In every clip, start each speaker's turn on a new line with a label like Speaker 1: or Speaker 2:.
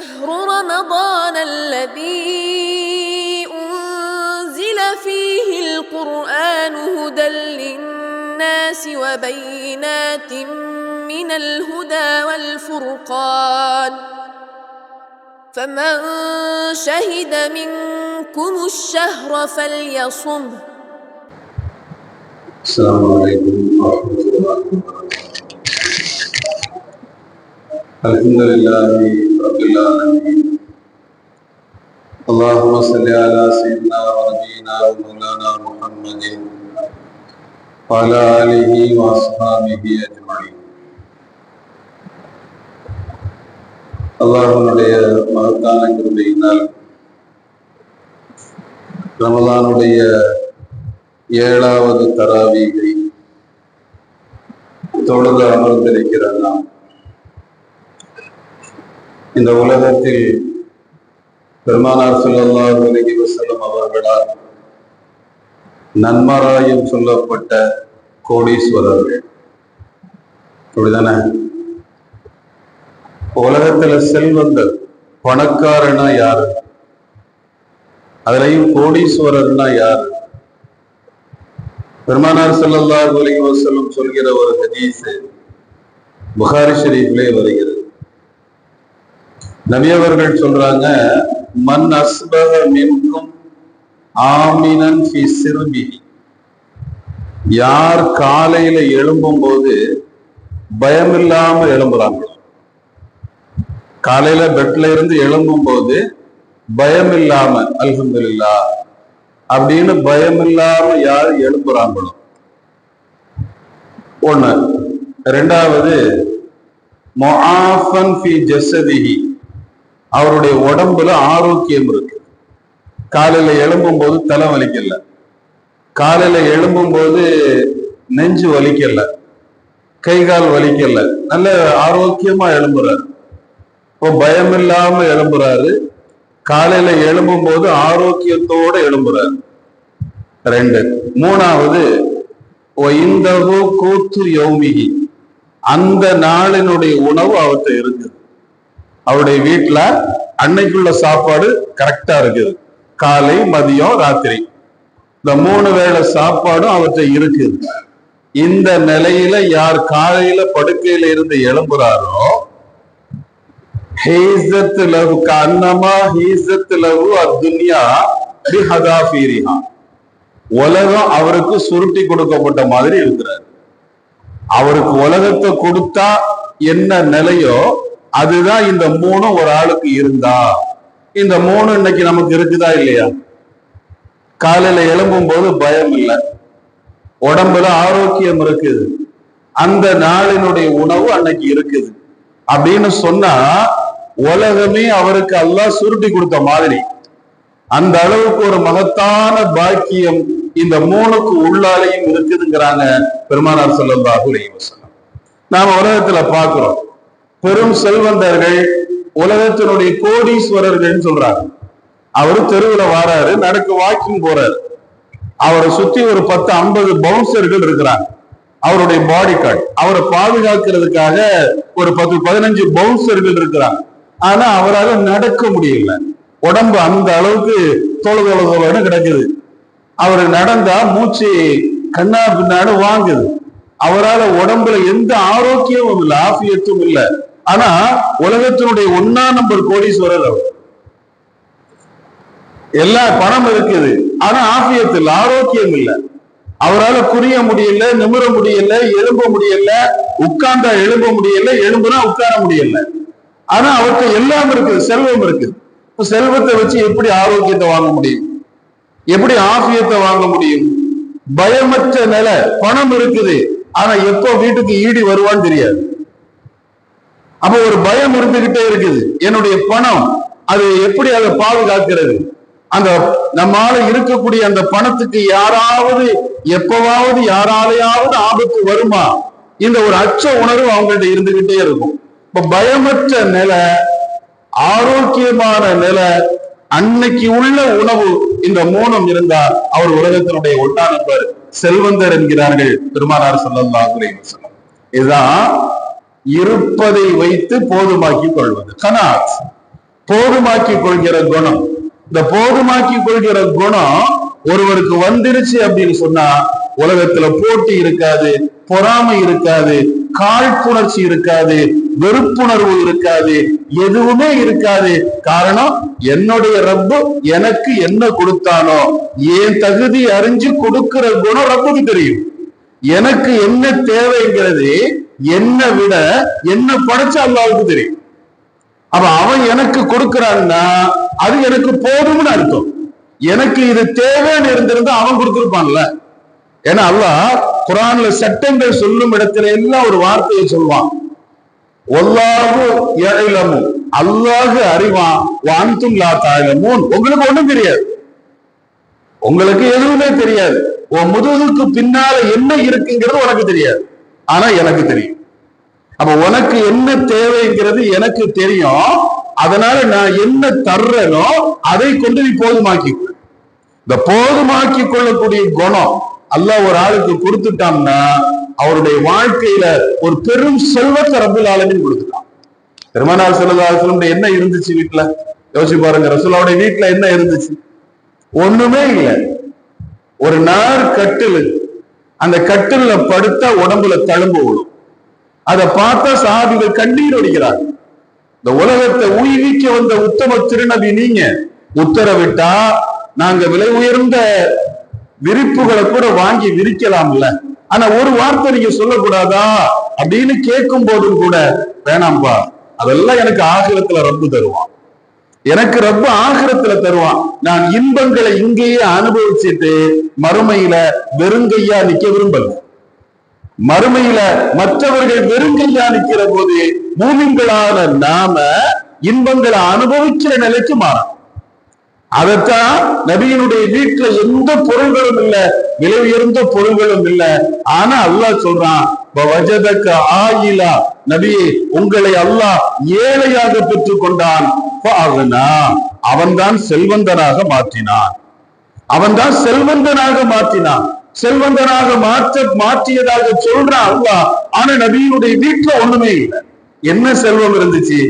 Speaker 1: شهر رمضان الذي أنزل فيه القرآن هدى للناس وبينات من الهدى والفرقان. فمن شهد منكم الشهر فليصمه
Speaker 2: السلام عليكم ورحمة الله وبركاته. الحمد لله العالمين اللهم صل على سيدنا ونبينا ومولانا محمد وعلى آله وأصحابه أجمعين அல்லாஹனுடைய மகத்தான கிருபையினால் ரமலானுடைய ஏழாவது தராவீகை தொழுது அமர்ந்திருக்கிற நாம் இந்த உலகத்தில் பெருமானார் சொல்லல்லா உலகி வசலம் அவர்களால் நன்மராயம் சொல்லப்பட்ட கோடீஸ்வரர்கள். அப்படிதானே? உலகத்துல செல்வந்தர் பணக்காரனா யாரு? அதுலயும் கோடீஸ்வரர்னா யாரு? பெருமானார் செல்லல்லா உலகி வசலம் சொல்கிற ஒரு ஹதீஸ் புகாரி ஷரீஃபிலே வருகிறது. நவியவர்கள் சொல்றாங்க மன் அஸ்பக மின்கும் ஆமினன் ஃபி சிர்பி யார் காலையில எழும்பும் போது பயம் இல்லாம எழும்புறாங்க. காலையில பெட்ல இருந்து எழும்பும் போது பயம் இல்லாம அல்ஹம்துலில்லா அப்படின்னு பயம் இல்லாம யார் எழும்புறாங்களோ. ஒண்ணு. ரெண்டாவது மொஹாஃபன் ஃபி ஜஸதிஹி அவருடைய உடம்புல ஆரோக்கியம் இருக்கு. காலையில எழும்பும் போது தலை வலிக்கல. காலையில எழும்பும் போது நெஞ்சு வலிக்கல. கை கால் வலிக்கல. நல்ல ஆரோக்கியமா எழும்புறாரு. இப்போ பயம் இல்லாம எழும்புறாரு. காலையில எழும்பும் போது ஆரோக்கியத்தோட எழும்புறாரு. ரெண்டு. மூணாவது இந்த கூத்து யௌமிகி. அந்த நாளினுடைய உணவு அவர்கிட்ட இருக்குது. அவருடைய வீட்டுல அன்னைக்குள்ள சாப்பாடு கரெக்டா இருக்குது. காலை மதியம் ராத்திரி. இந்த மூணு வேளை சாப்பாடும் அவற்றை இருக்குது இந்த நிலையில யார் காலையில படுக்கையில இருந்து எழும்புறாரோ ஹீசத் லஹு கன்னமா ஹீசத் அத்துன்யா பிஹதாஃபீரிஹா உலகம் அவருக்கு சுருட்டி கொடுக்கப்பட்ட மாதிரி இருக்கிறார். அவருக்கு உலகத்தை கொடுத்தா என்ன நிலையோ அதுதான் இந்த மூணும் ஒரு ஆளுக்கு இருந்தா. இந்த மூணு இன்னைக்கு நமக்கு இருக்குதா இல்லையா? காலையில எழும்பும் போது பயம் இல்லை. உடம்புல ஆரோக்கியம் இருக்குது. அந்த நாளினுடைய உணவு அன்னைக்கு இருக்குது. அப்படின்னு சொன்னா உலகமே அவருக்கு எல்லாம் சுருட்டி கொடுத்த மாதிரி. அந்த அளவுக்கு ஒரு மகத்தான பாக்கியம் இந்த மூணுக்கு உள்ளாலையும் இருக்குதுங்கிறாங்க பெருமானார் ஸல்லல்லாஹு அலைஹி நாம உலகத்துல பாக்குறோம் பெரும் செல்வந்தர்கள் உலகத்தினுடைய கோடீஸ்வரர்கள்னு சொல்றாங்க அவரு தெருவுல வாராரு நடக்க வாக்கிங் போறாரு. அவரை சுத்தி ஒரு பத்து ஐம்பது பவுன்சர்கள் இருக்கிறாங்க. அவருடைய பாடி கார்டு அவரை பாதுகாக்கிறதுக்காக ஒரு பத்து பதினஞ்சு பவுன்சர்கள் இருக்கிறாங்க. ஆனா அவரால் நடக்க முடியல. உடம்பு அந்த அளவுக்கு தொலை தோல தோலன்னு கிடக்குது. அவர் நடந்தா மூச்சு கண்ணா பின்னாடு வாங்குது. அவரால் உடம்புல எந்த ஆரோக்கியமும் இல்லை ஆபியத்தும் இல்லை. ஆனா உலகத்தினுடைய ஒன்னா நம்பர் கோடீஸ்வரர் அவர். எல்லா பணம் இருக்குது. ஆனா ஆபியத்து ஆரோக்கியம் இல்லை. அவரால் புரிய முடியல நிமிர முடியல எழும்ப முடியல உட்கார்ந்தா எழும்ப முடியல எழும்புனா உட்கார முடியல. ஆனா அவருக்கு எல்லாம் இருக்குது செல்வம் இருக்குது. செல்வத்தை வச்சு எப்படி ஆரோக்கியத்தை வாங்க முடியும்? எப்படி ஆபியத்தை வாங்க முடியும்? பயமற்ற நிலை பணம் இருக்குது. ஆனா எப்போ வீட்டுக்கு ஈடி வருவான்னு தெரியாது. அப்ப ஒரு பயம் இருந்துகிட்டே இருக்குது. என்னுடைய பணம் அது எப்படி அதை பாதுகாக்கிறது? அந்த நம்மால இருக்கக்கூடிய அந்த பணத்துக்கு யாராவது எப்பவாவது யாராலையாவது ஆபத்து வருமா? இந்த ஒரு அச்ச உணர்வு அவங்கள்ட்ட இருந்துகிட்டே இருக்கும். இப்ப பயமற்ற நிலை ஆரோக்கியமான நிலை அன்னைக்கு உள்ள உணவு இந்த மூணும் இருந்தா அவர் உலகத்தினுடைய ஒட்டா நண்பர் செல்வந்தர் என்கிறார்கள் பெருமானார் ஸல்லல்லாஹு இதுதான் இருப்பதை வைத்து போதுமாக்கி கொள்வது. கனாத். போதுமாக்கி கொள்கிற குணம். இந்த போதுமாக்கி கொள்கிற குணம் ஒருவருக்கு வந்துருச்சு அப்படின்னு சொன்னா உலகத்துல போட்டி இருக்காது பொறாமை இருக்காது காழ்ப்புணர்ச்சி இருக்காது வெறுப்புணர்வு இருக்காது எதுவுமே இருக்காது. காரணம் என்னுடைய ரப்பு எனக்கு என்ன கொடுத்தானோ என் தகுதி அறிஞ்சு கொடுக்கிற குணம் ரப்புக்கு தெரியும். எனக்கு என்ன தேவைங்கிறது என்னை விட என்ன படைச்ச அல்லாவுக்கு தெரியும். அப்ப அவன் எனக்கு கொடுக்கிறான்னா அது எனக்கு போதும்னு அர்த்தம். எனக்கு இது தேவைன்னு இருந்திருந்தா அவன் கொடுத்திருப்பான்ல. ஏன்னா அல்லாஹ் குரான்ல சட்டங்கள் சொல்லும் இடத்துல எல்லாம் ஒரு வார்த்தையை சொல்வான். ஒல்லாவு இழலமும் அல்லாஹ் அறிவான். வான்தும் லா தாயலமும் உங்களுக்கு ஒண்ணும் தெரியாது. உங்களுக்கு எதுவுமே தெரியாது. உன் முதுகுக்கு பின்னால என்ன இருக்குங்கிறது உனக்கு தெரியாது. ஆனா எனக்கு தெரியும். அப்ப உனக்கு என்ன தேவைங்கிறது எனக்கு தெரியும். அதனால நான் என்ன தர்றேனோ அதை கொண்டு நீ போதுமாக்கி இந்த போதுமாக்கி கொள்ளக்கூடிய குணம் அல்ல ஒரு ஆளுக்கு கொடுத்துட்டான்னா அவருடைய வாழ்க்கையில ஒரு பெரும் செல்வத்தை ரபுல் ஆலமின் கொடுத்துட்டான். திருமணால் செல்லதாசனம் என்ன இருந்துச்சு வீட்டுல யோசிச்சு பாருங்க ரசூலாவுடைய வீட்டுல என்ன இருந்துச்சு? ஒண்ணுமே இல்லை. ஒரு நார் கட்டில் அந்த கட்டில படுத்தா உடம்புல தழும்பு விழும் அதை பார்த்தா சாதிகள் கண்ணீர் ஒடிக்கிறார் இந்த உலகத்தை உயிர்விக்க வந்த உத்தம திருநபி நீங்க. உத்தரவிட்டா நாங்க விலை உயர்ந்த விரிப்புகளை கூட வாங்கி விரிக்கலாம்ல. ஆனா ஒரு வார்த்தை நீங்க சொல்லக்கூடாதா அப்படின்னு கேட்கும் போதும் கூட வேணாம்பா. அதெல்லாம் எனக்கு ஆகிரத்துல ரப்பு தருவான். எனக்கு ரப்ப ஆகிரத்துல தருவான். நான் இன்பங்களை இங்கேயே அனுபவிச்சுட்டு மறுமையில வெறுங்கையா நிக்க விரும்பல. மறுமையில மற்றவர்கள் வெறுங்கையா நிக்கிற போது மூமிங்களான நாம இன்பங்களை அனுபவிக்கிற நிலைக்கு மாறும் அதைத்தான் நபியினுடைய வீட்டுல எந்த பொருள்களும் இல்ல விலை உயர்ந்த பொருள்களும் இல்ல. ஆனா அல்லாஹ் சொல்றான் வஜதக்க ஆயிலா. நபியே உங்களை அல்லாஹ் ஏழையாக பெற்றுக் கொண்டான் அவன்தான் செல்வந்தனாக மாற்றினான் அவன்தான் செல்வந்தனாக மாற்றினான் செல்வந்தனாக மாற்ற மாற்றியதாக சொல்றான் அல்லா ஆனா நபியினுடைய வீட்டுல ஒண்ணுமே இல்லை. என்ன செல்வம் இருந்துச்சு?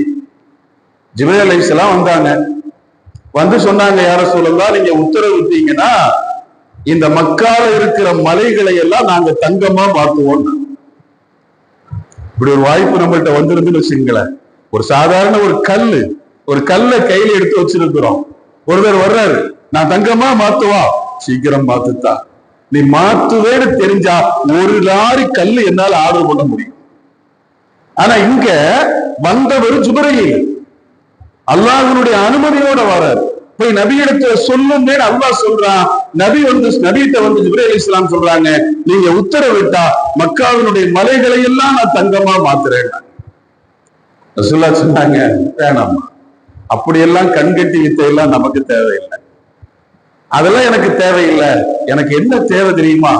Speaker 2: ஜிபரேல் அலைஹிஸ்ஸலாம் வந்தாங்க. வந்து சொன்னாங்க யார சொல்லலாம் நீங்க உத்தரவிட்டீங்கன்னா இந்த மக்கால இருக்கிற மலைகளை எல்லாம் நாங்க தங்கமா மாத்துவோம் இப்படி ஒரு வாய்ப்பு நம்மள்கிட்ட வந்திருந்துன்னு வச்சுங்களேன் ஒரு சாதாரண ஒரு கல்லு ஒரு கல்லை கையில எடுத்து வச்சிருக்கிறோம். ஒருவர் வர்றாரு நான் தங்கமா மாத்துவா? சீக்கிரம் மாத்துத்தா. நீ மாத்துவேன்னு தெரிஞ்சா ஒரு லாரி கல்லு என்னால ஆர்டர் பண்ண முடியும். ஆனா இங்க வந்தவர் ஜுபரையில். அல்லாஹனுடைய அனுமதியோட வராரு போய் நபியிடத்துல சொல்லுங்க அல்லாஹ் சொல்றான். நபி வந்து நபியிட்ட வந்து ஜிப்ரேல் இஸ்லாம் சொல்றாங்க நீங்க உத்தரவிட்டா மக்காவினுடைய மலைகளை எல்லாம் நான் தங்கமா மாத்துறேன் சொன்னாங்க வேணாமா அப்படியெல்லாம் கண்கட்டி வித்தை எல்லாம் நமக்கு தேவையில்லை. அதெல்லாம் எனக்கு தேவையில்லை. எனக்கு என்ன தேவை தெரியுமா?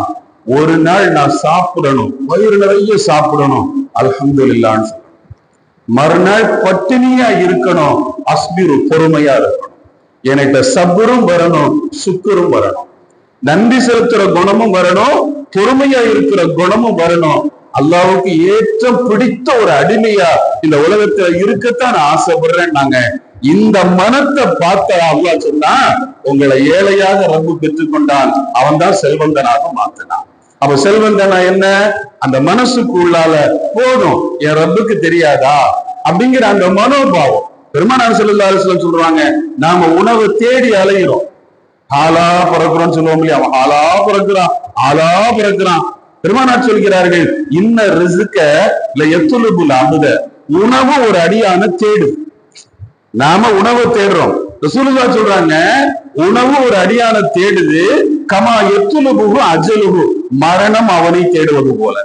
Speaker 2: ஒரு நாள் நான் சாப்பிடணும். வயிறு நிறைய சாப்பிடணும். அல்ஹம்துலில்லான்னு இல்லான்னு மறுநாள் பட்டினியா இருக்கணும். அஸ்பிரு பொறுமையா இருக்கணும். என்கிட்ட சபரும் வரணும் சுக்கரும் வரணும். நன்றி செலுத்துற குணமும் வரணும். பொறுமையா இருக்கிற குணமும் வரணும். அல்லாவுக்கு ஏற்றம் பிடித்த ஒரு அடிமையா இந்த உலகத்துல இருக்கத்தான் நான் ஆசைப்படுறேன் நாங்க இந்த மனத்தை பார்த்த அல்லாஹ் சொன்னா உங்களை ஏழையாக ரப்பு பெற்றுக்கொண்டான். அவன் தான் செல்வந்தனாக மாத்தினான். அப்ப செல்வந்தனா என்ன? அந்த மனசுக்கு உள்ளால போதும் என் ரப்புக்கு தெரியாதா? அப்படிங்கிற அந்த மனோபாவம். பெருமானார் செல்லுல்லா அலிஸ்லாம் சொல்றாங்க நாம உணவை தேடி அலைகிறோம் ஆளா பிறக்கிறோம் சொல்லுவோம் இல்லையா? அவன் ஆளா பிறக்கிறான் ஆளா பிறக்கிறான். பெருமானார் சொல்கிறார்கள் இன்ன ரிசுக்க இல்ல எத்துலுபுல் அமுத உணவு ஒரு அடியான தேடு. நாம உணவை தேடுறோம். ரசூலுல்லா சொல்றாங்க உணவு ஒரு அடியான தேடுது கமா எத்துலுபுகு அஜலுகு மரணம் அவனை தேடுவது போல.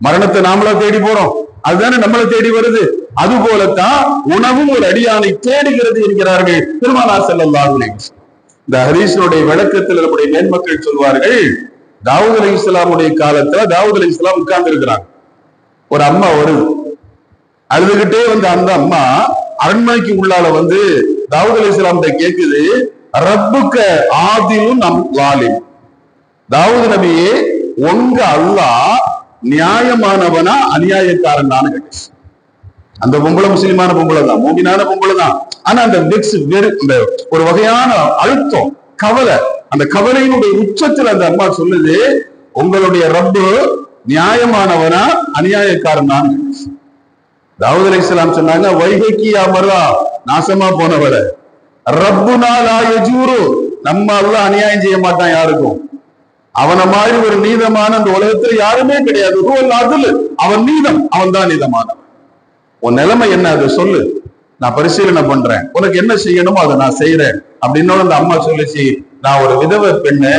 Speaker 2: மரணத்தை நாமளா தேடி போறோம். அதுதானே நம்மளை தேடி வருது. அது போலத்தான் உணவும் ஒரு அடியானை தேடுகிறது என்கிறார்கள் பெருமானார் ஸல்லல்லாஹு இந்த ஹரீஷனுடைய விளக்கத்தில் நம்முடைய மேன்மக்கள் சொல்வார்கள் தாவூத் அலி இஸ்லாமுடைய காலத்துல தாவூத் அலி இஸ்லாம் உட்கார்ந்து இருக்கிறாங்க ஒரு அம்மா வருது. அழுதுகிட்டே வந்த அந்த அம்மா அரண்மனைக்கு உள்ளால வந்து தாவூத் அலி இஸ்லாம் கேக்குது ரப்புக்க ஆதிலும் நம் லாலிம் தாவூத் நபியே உங்க அல்லா நியாயமானவனா அநியாயக்காரனான்னு கேட்டுச்சு அந்த பொம்பளை முஸ்லிமான பொம்பளை தான் மூமினான பொம்பளை தான். ஆனா அந்த வெக்ஸ் வெறு இந்த ஒரு வகையான அழுத்தம் கவலை அந்த கவலையினுடைய உச்சத்துல அந்த அம்மா சொல்லுது உங்களுடைய ரப்பு நியாயமானவனா அநியாயக்காரனான்னு தாவூத் அலைஹிஸ்ஸலாம் சொன்னாங்க வைகைக்கு அமரா நாசமா போனவள ரப்பு லா நம்ம அல்லாஹ் அநியாயம் செய்ய மாட்டான் யாருக்கும். அவன மாதிரி ஒரு நீதமான அந்த உலகத்துல யாருமே கிடையாது. ரூல் அதுல அவன் நீதம் அவன் தான் நீதமானவன். உன் நிலைமை என்ன அது சொல்லு. நான் பரிசீலனை பண்றேன். உனக்கு என்ன செய்யணுமோ அதை நான் செய்யறேன் அப்படின்னு அந்த அம்மா சொல்லிச்சு நான் ஒரு விதவை பெண்ணு.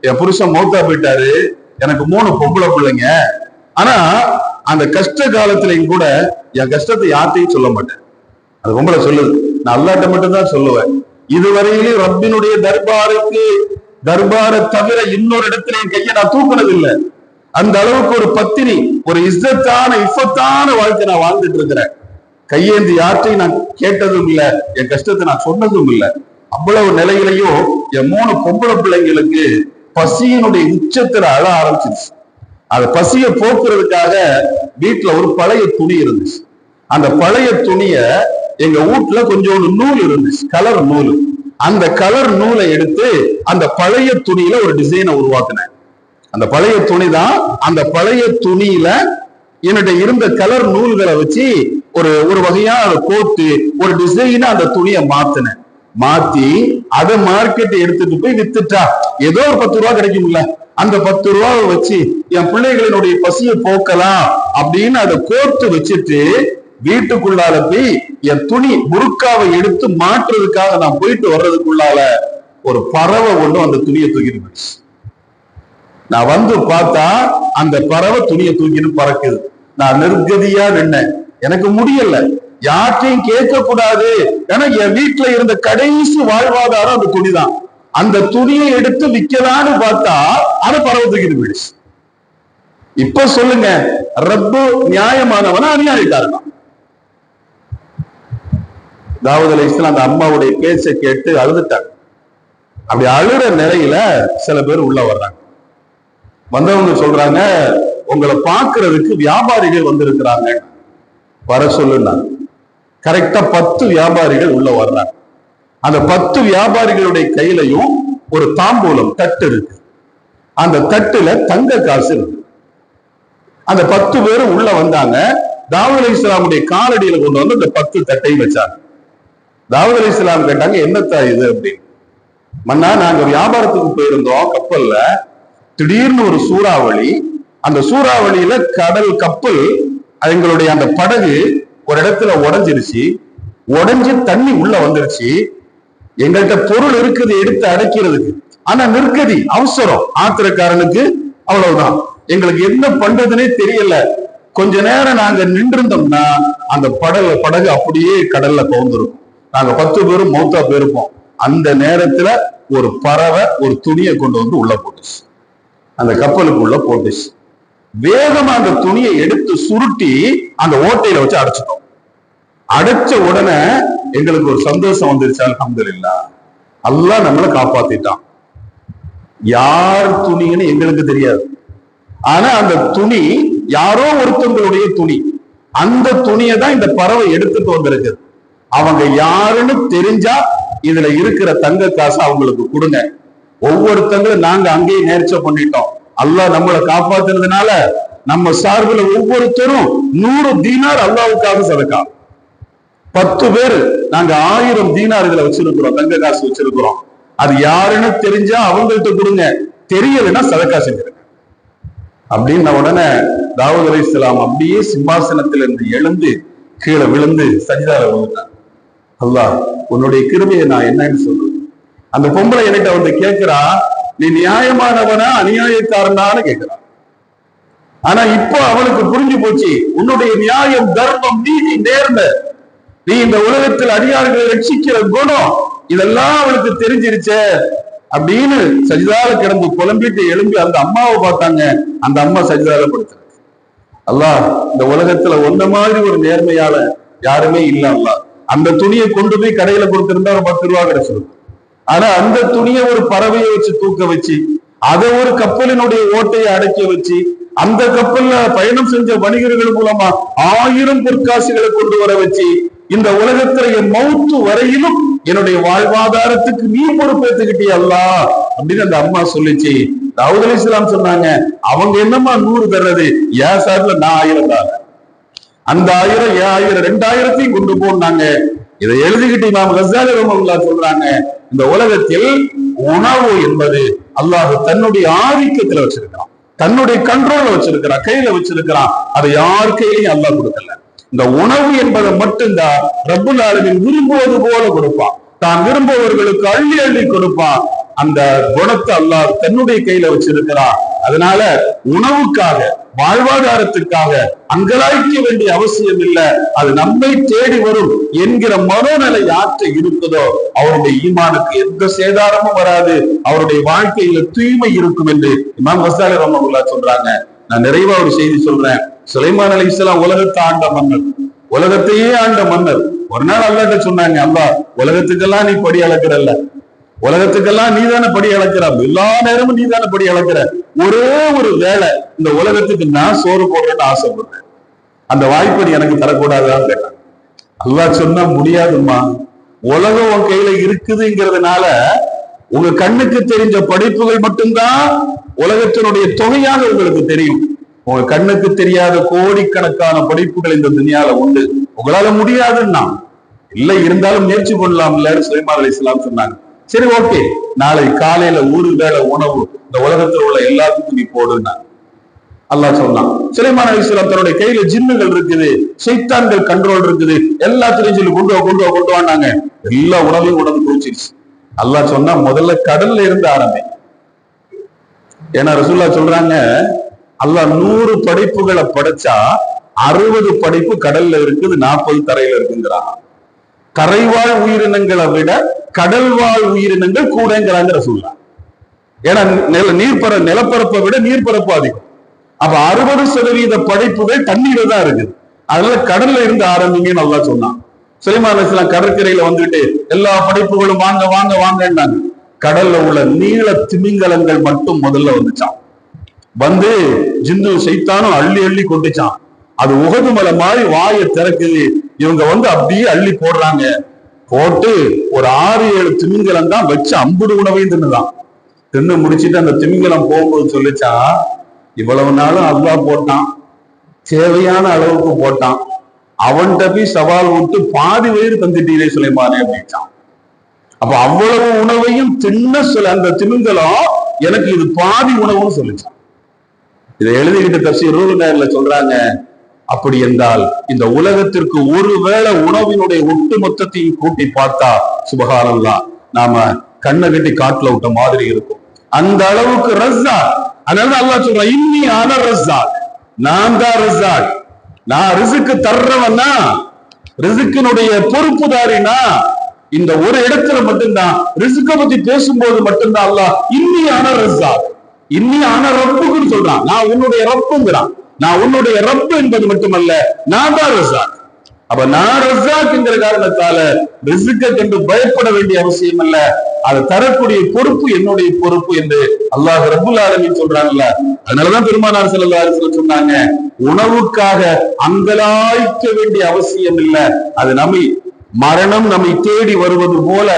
Speaker 2: என் புருஷன் மௌத்தா போயிட்டாரு. எனக்கு மூணு பொம்பளை பிள்ளைங்க. ஆனா அந்த கஷ்ட காலத்திலையும் கூட என் கஷ்டத்தை யார்ட்டையும் சொல்ல மாட்டேன். அது ரொம்ப சொல்லுது. நான் அல்லாட்ட மட்டும்தான் சொல்லுவேன். இதுவரையிலும் ரப்பினுடைய தர்பாருக்கு தர்பாரை தவிர இன்னொரு இடத்துல என் கையை நான் தூக்குனது இல்லை அந்த அளவுக்கு ஒரு பத்தினி ஒரு இஸ்ஸத்தான இஃபத்தான வாழ்க்கை நான் வாழ்ந்துட்டு இருக்கிறேன். கையேந்து யார்ட்டையும் நான் கேட்டதும் இல்ல என் கஷ்டத்தை நான் சொன்னதும் இல்ல. அவ்வளவு நிலையிலையும் என் மூணு பொம்பளை பிள்ளைங்களுக்கு பசியினுடைய உச்சத்துல அழ ஆரம்பிச்சிருச்சு. அந்த பசியை போக்குறதுக்காக வீட்டுல ஒரு பழைய துணி இருந்துச்சு. அந்த பழைய துணிய எங்க வீட்டுல கொஞ்சோண்டு நூல் இருந்துச்சு. கலர் நூல். அந்த கலர் நூலை எடுத்து அந்த பழைய துணியில ஒரு டிசைனை உருவாக்குனேன். அந்த பழைய துணி தான் அந்த பழைய துணியில என்னுடைய இருந்த கலர் நூல்களை வச்சு ஒரு ஒரு வகையான கோத்து ஒரு டிசைனா அந்த துணியை மாத்தினேன். மாத்தி அதை மார்க்கெட் எடுத்துட்டு போய் வித்துட்டா ஏதோ ஒரு பத்து ரூபா கிடைக்கும்ல. அந்த பத்து ரூபாவை வச்சு என் பிள்ளைகளினுடைய பசியை போக்கலாம் அப்படின்னு அதை கோர்த்து வச்சுட்டு வீட்டுக்குள்ளால போய் என் துணி முறுக்காவை எடுத்து மாற்றுறதுக்காக நான் போயிட்டு வர்றதுக்குள்ளால ஒரு பறவை ஒண்ணு அந்த துணியை தூக்கிட்டு போயிடுச்சு நான் வந்து பார்த்தா அந்த பறவை துணியை தூக்கிட்டு பறக்குது. நான் நிர்கதியா நின்னேன். எனக்கு முடியல. யார்கிட்டையும் கேட்க கூடாது ஏன்னா என் வீட்டுல இருந்த கடைசி வாழ்வாதாரம் அந்த துணிதான். அந்த துணியை எடுத்து விற்கலான்னு பார்த்தா அதை பறவை போயிடுச்சு. இப்ப சொல்லுங்க ரப்பு நியாயமானவனா அநியாயக்காரனா? தாவூத் அலி இஸ்லாம் அந்த அம்மாவுடைய பேச்சை கேட்டு அழுதுட்டாங்க. அப்படி அழுற நிலையில சில பேர் உள்ள வர்றாங்க. வந்தவங்க சொல்றாங்க உங்களை பார்க்கறதுக்கு வியாபாரிகள் வந்திருக்கிறாங்க. வர சொல்லுன்னா கரெக்டா பத்து வியாபாரிகள் உள்ள வர்றாங்க. அந்த பத்து வியாபாரிகளுடைய கையிலையும் ஒரு தாம்பூலம் தட்டு இருக்கு. அந்த தட்டுல தங்க காசு இருக்கு. அந்த பத்து பேரும் உள்ள வந்தாங்க. தாவூத் அலி இஸ்லாமுடைய காலடியில கொண்டு வந்து அந்த பத்து தட்டையும் வச்சாங்க. தாவூத் அலி இஸ்லாம் கேட்டாங்க என்னத்தா இது? அப்படின்னு. மன்னா நாங்க வியாபாரத்துக்கு போயிருந்தோம் கப்பல்ல. திடீர்னு ஒரு சூறாவளி. அந்த சூறாவளியில கடல் கப்பல் எங்களுடைய அந்த படகு ஒரு இடத்துல உடஞ்சிருச்சு உடஞ்சி தண்ணி உள்ள வந்துருச்சு. எங்கள்கிட்ட பொருள் இருக்குது எடுத்து அடைக்கிறதுக்கு. ஆனா நிற்கதி அவசரம். ஆத்திரக்காரனுக்கு அவ்வளவுதான். எங்களுக்கு என்ன பண்றதுன்னே தெரியல. கொஞ்ச நேரம் நாங்க நின்றிருந்தோம்னா அந்த படகு படகு அப்படியே கடல்ல கவுந்துரும். நாங்க பத்து பேரும் மௌத்தா போயிருப்போம். அந்த நேரத்துல ஒரு பறவை ஒரு துணியை கொண்டு வந்து உள்ள போட்டுச்சு. அந்த கப்பலுக்குள்ள போட்டுச்சு. வேகமா அந்த துணியை எடுத்து சுருட்டி அந்த ஓட்டையில வச்சு அடைச்சிட்டோம். அடைச்ச உடனே எங்களுக்கு ஒரு சந்தோஷம் வந்துருச்சு திருல்லா எல்லாம் நம்மளை காப்பாத்திட்டான். யார் துணின்னு எங்களுக்கு தெரியாது. ஆனா அந்த துணி யாரோ ஒருத்தவங்களுடைய துணி அந்த துணியை தான் இந்த பறவை எடுத்துட்டு வந்திருக்கு. அவங்க யாருன்னு தெரிஞ்சா இதுல இருக்கிற தங்க காசு அவங்களுக்கு கொடுங்க. ஒவ்வொருத்தங்களும் நாங்க அங்கேயே நேர்ச்சை பண்ணிட்டோம். அல்லாஹ் நம்மளை காப்பாத்துறதுனால நம்ம சார்பில் ஒவ்வொருத்தரும் நூறு தீனார் அல்லாவுக்காக சதக்கா. பத்து பேர் நாங்க ஆயிரம் தீனார் இதுல வச்சிருக்கிறோம் தங்க காசு வச்சிருக்கிறோம். அது யாருன்னு தெரிஞ்சா அவங்கள்ட்ட கொடுங்க. தெரியலைன்னா சதக்கா செஞ்சிருங்க. அப்படின்ன உடனே தாவூத் அலி இஸ்லாம் அப்படியே சிம்மாசனத்துல இருந்து எழுந்து கீழே விழுந்து சஜிதால விழுந்தார் அல்லாஹ் உன்னுடைய கிருமையை நான் என்னன்னு சொல்றது அந்த பொம்பளை என்கிட்ட வந்து கேட்கிறா நீ நியாயமானவனா அநியாயக்காரனான்னு கேட்கிறான். ஆனா இப்போ அவளுக்கு புரிஞ்சு போச்சு உன்னுடைய நியாயம் தர்மம் நீதி நேர்ந்த நீ இந்த உலகத்தில் அடியார்களை ரட்சிக்கிற குணம் இதெல்லாம் அவளுக்கு தெரிஞ்சிருச்சே அப்படின்னு சஜிதால கிடந்து புலம்பிட்டு எழும்பி அந்த அம்மாவை பார்த்தாங்க. அந்த அம்மா சஜிதால படுத்தாங்க அல்லா இந்த உலகத்துல ஒன்ன மாதிரி ஒரு நேர்மையால யாருமே இல்ல அல்லா அந்த துணியை கொண்டு போய் கடையில கொடுத்திருந்தா ஒரு பத்து ரூபா கிடைச்சிருக்கும் ஆனா அந்த துணியை ஒரு பறவையை வச்சு தூக்க வச்சு அதை ஒரு கப்பலினுடைய ஓட்டையை அடக்கி வச்சு அந்த கப்பல்ல பயணம் செஞ்ச வணிகர்கள் மூலமா ஆயிரம் பொற்காசுகளை கொண்டு வர வச்சு இந்த உலகத்துல என் மௌத்து வரையிலும் என்னுடைய வாழ்வாதாரத்துக்கு நீ பொறுப்பேற்றுக்கிட்டே அல்லா அப்படின்னு அந்த அம்மா சொல்லிச்சு. தாவூத் அலி இஸ்லாம் சொன்னாங்க அவங்க என்னம்மா நூறு தர்றது? ஏன் சார்ல நான் ஆயிரம் தான். அந்த ஆயிரம் ஏன் ஆயிரம் ரெண்டாயிரத்தையும் கொண்டு போனாங்க. இதை எழுதிக்கிட்டு இமாம் கசாலி ரமல்லா சொல்றாங்க இந்த உலகத்தில் உணவு என்பது அல்லாஹ் தன்னுடைய ஆதிக்கத்துல வச்சிருக்கிறான். தன்னுடைய கண்ட்ரோல்ல வச்சிருக்கிறான் கையில வச்சிருக்கிறான். அதை யார் கையிலையும் அல்லாஹ் கொடுக்கல. இந்த உணவு என்பதை மட்டும்தான் ரப்புல் ஆலமின் விரும்புவது போல கொடுப்பான். தான் விரும்புபவர்களுக்கு அள்ளி அள்ளி கொடுப்பான். அந்த குணத்தை அல்லாஹ் தன்னுடைய கையில வச்சிருக்கிறான். அதனால உணவுக்காக வாழ்வாதாரத்துக்காக அங்கலாய்க்க வேண்டிய அவசியம் இல்ல. அது நம்மை தேடி வரும் என்கிற மனோநிலை யாற்ற இருக்குதோ அவருடைய ஈமானுக்கு எந்த சேதாரமும் வராது. அவருடைய வாழ்க்கையில தூய்மை இருக்கும் என்று இமாம் சொல்றாங்க. நான் நிறைவா ஒரு செய்தி சொல்றேன். சுலைமான் அலி இஸ்லாம் உலகத்தை ஆண்ட மன்னர். உலகத்தையே ஆண்ட மன்னர். ஒரு நாள் அல்லாட்ட சொன்னாங்க அல்லா உலகத்துக்கெல்லாம் நீ படி அளக்கிறல்ல. உலகத்துக்கெல்லாம் நீ தானே படி அளக்கிற எல்லா நேரமும் நீ தானே படி அளக்கிற ஒரே ஒரு வேலை இந்த உலகத்துக்கு நான் சோறு போடுறேன்னு ஆசைப்படுறேன். அந்த வாய்ப்பு நீ எனக்கு தரக்கூடாதான்னு கேட்டான் அல்லா சொன்னா முடியாதும்மா. உலகம் உன் கையில இருக்குதுங்கிறதுனால உங்க கண்ணுக்கு தெரிஞ்ச படிப்புகள் மட்டும்தான் உலகத்தினுடைய தொகையாக உங்களுக்கு தெரியும். உங்க கண்ணுக்கு தெரியாத கோடிக்கணக்கான படிப்புகள் இந்த துணியால உண்டு. உங்களால முடியாதுன்னா. இல்ல இருந்தாலும் முயற்சி பண்ணலாம்ல சுலைமான் அலி இஸ்லாம் சொன்னாங்க. சரி ஓகே நாளை காலையில ஒரு வேளை உணவு இந்த உலகத்துல உள்ள எல்லாத்துக்கும் நீ போடுன்னா. அல்லாஹ் சொன்னான் சுலைமான் அலி இஸ்லாம் தன்னுடைய கையில ஜின்னுகள் இருக்குது சைத்தான்கள் கண்ட்ரோல் இருக்குது. எல்லாத்துலயும் சொல்லி கொண்டு வா கொண்டு வா கொண்டு வாங்க எல்லா உணவையும் உணவு குடிச்சிருச்சு. அல்லாஹ் சொன்னா முதல்ல கடல்ல இருந்து ஆரம்பி. ஏன்னா ரசூல்லா சொல்றாங்க அல்லாஹ் நூறு படைப்புகளை படைச்சா அறுபது படைப்பு கடல்ல இருக்குது நாற்பது தரையில இருக்குங்கிறான். கரைவாழ் உயிரினங்களை விட கடல்வாழ் உயிரினங்கள் கூடங்கிறாங்கிற சொல்லலாம் ஏன்னா நில நீர்ப்பர நிலப்பரப்பை விட நீர்ப்பரப்பு அதிகம். அப்ப அறுபது சதவீத படைப்புகள் தண்ணீர் தான் இருக்குது. அதனால கடல்ல இருந்து ஆரம்பிங்கன்னு நல்லா சொன்னான். சுலைமான் அலிஸ்லாம் கடற்கரையில வந்துட்டு எல்லா படைப்புகளும் வாங்க வாங்க வாங்கன்னாங்க. கடல்ல உள்ள நீள திமிங்கலங்கள் மட்டும் முதல்ல வந்துச்சான் வந்து ஜிந்து சைத்தானும் அள்ளி அள்ளி கொண்டுச்சான் அது உகது மலை மாதிரி வாயை திறக்குது. இவங்க வந்து அப்படியே அள்ளி போடுறாங்க. போட்டு ஒரு ஆறு ஏழு திமிங்கலம் தான் வச்சு அம்புடு உணவையும் தின்னுதான். தின்னு முடிச்சிட்டு அந்த திமிங்கலம் போகும்போது சொல்லிச்சா இவ்வளவு நாளும் அல்லா போட்டான். தேவையான அளவுக்கு போட்டான். அவன்கிட்ட போய் சவால் விட்டு பாதி வயிறு தந்துட்டீரே சுலைமானே அப்படின்ட்டான். அப்ப அவ்வளவு உணவையும் தின்ன சொல்ல அந்த திமிங்கலம் எனக்கு இது பாதி உணவுன்னு சொல்லிச்சான். இதை எழுதிக்கிட்ட தப்சி நேரில் சொல்றாங்க அப்படி என்றால் இந்த உலகத்திற்கு ஒருவேளை உணவினுடைய ஒட்டு மொத்தத்தையும் கூட்டி பார்த்தா சுபகானல்லா நாம கண்ணை கட்டி காட்டுல விட்ட மாதிரி இருக்கும். அந்த அளவுக்கு ரஸ்ஸா அதனால அல்லாஹ் சொல்றான் இன்னி ஆன ரஸ்ஸா நான் தான் ரஸ்ஸா நான் ரிசுக்கு தர்றவனா? ரிசுக்கினுடைய பொறுப்புதாரினா? இந்த ஒரு இடத்துல மட்டும்தான். ரிசுக்க பத்தி பேசும்போது மட்டும்தான் அல்லாஹ் இன்னியான ரஸ்ஸாக். இன்னியான ரப்புக்குன்னு சொல்றான். நான் உன்னுடைய ரப்புங்கிறான். நான் உன்னுடைய ரப்பு என்பது மட்டுமல்ல நான் தான் ரசாக். அப்ப நான் ரஸ்ஸாக்ங்கிற காரணத்தால ரிசுக்க கண்டு பயப்பட வேண்டிய அவசியம் அல்ல அதை தரக்கூடிய பொறுப்பு என்னுடைய பொறுப்பு என்று அல்லாஹ் ரபுல் ஆலமின் சொல்றாங்கல்ல. அதனாலதான் பெருமானார் ஸல்லல்லாஹு அலைஹி சொன்னாங்க உணவுக்காக அங்கலாய்க்க வேண்டிய அவசியம் இல்ல. அது நம்மை மரணம் நம்மை தேடி வருவது போல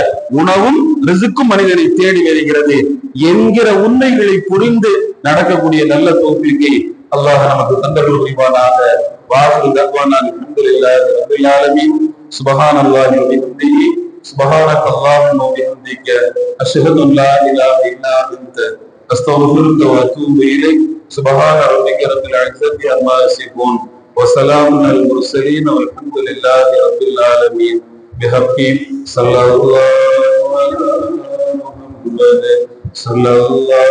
Speaker 2: உணவும் ரிசுக்கும் மனிதனை தேடி வருகிறது என்கிற உண்மைகளை புரிந்து நடக்கக்கூடிய நல்ல தோப்பிக்கை அல்லாஹ் நமக்கு தந்தர்கள் புரிவானாக வாசல் தர்வானாக அல்ஹம்துலில்லாஹி ரப்பில் ஆலமீன் சுப்ஹானல்லாஹி வ பிஹம்திஹி சுப்ஹானக அல்லாஹும்ம வ பிஹம்திக அஷ்ஹது அன் லா இலாஹ இல்லா அன்த அஸ்தக்ஃபிருக வ அத்தூபு இலைக் சுப்ஹான ரப்பிக ரப்பில் இஸ்ஸத்தி அம்மா யசிஃபூன் وسلام على المرسلين والحمد لله رب العالمين بحق صلى الله على محمد صلى الله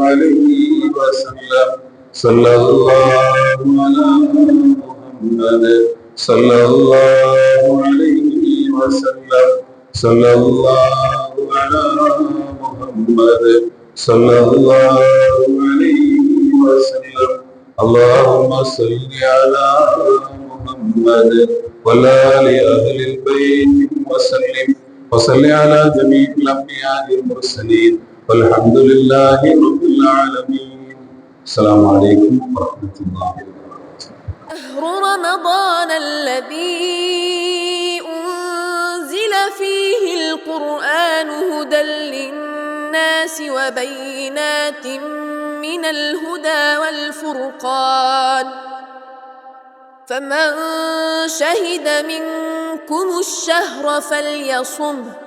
Speaker 2: عليه وسلم صلى الله على محمد صلى الله عليه وسلم. صلى الله على محمد. صلى الله عليه وسلم اللهم صل على محمد وعلى أهل البيت وسلم وصل على جميع الانبياء المرسلين والحمد لله رب العالمين السلام عليكم ورحمة الله
Speaker 1: شهر رمضان الذي أنزل فيه القرآن هدى للناس وبينات من الهدى والفرقان. فمن شهد منكم الشهر فليصمه.